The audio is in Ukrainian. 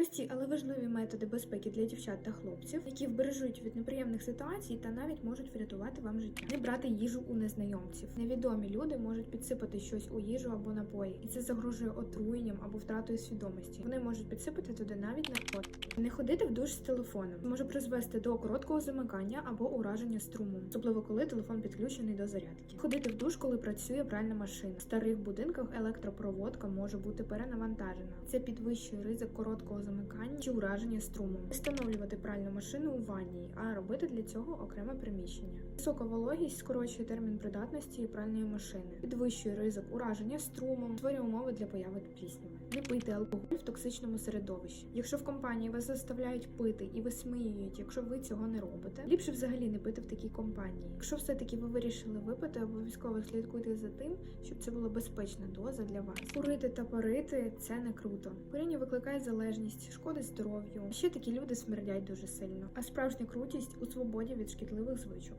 Прості, але важливі методи безпеки для дівчат та хлопців, які вбережуть від неприємних ситуацій та навіть можуть врятувати вам життя. Не брати їжу у незнайомців. Невідомі люди можуть підсипати щось у їжу або напої, і це загрожує отруєнням або втратою свідомості. Вони можуть підсипати туди навіть наркотики. Не ходити в душ з телефоном може призвести до короткого замикання або ураження струму, особливо коли телефон підключений до зарядки. Ходити в душ, коли працює пральна машина. В старих будинках електропроводка може бути перенавантажена. Це підвищує ризик короткого замикання чи ураження струмом. Встановлювати пральну машину у ванні, а робити для цього окреме приміщення. Висока вологість скорочує термін придатності пральної машини, підвищує ризик ураження струмом, створює умови для появи плісняви. Не пийте алкоголь в токсичному середовищі. Якщо в компанії вас заставляють пити і висміюють, якщо ви цього не робите, ліпше взагалі не пити в такій компанії. Якщо все-таки ви вирішили випити, обов'язково слідкуйте за тим, щоб це була безпечна доза для вас. Курити та парити це не круто. Куріння викликає залежність, шкодить здоров'ю. Ще такі люди смердять дуже сильно. А справжня крутість у свободі від шкідливих звичок.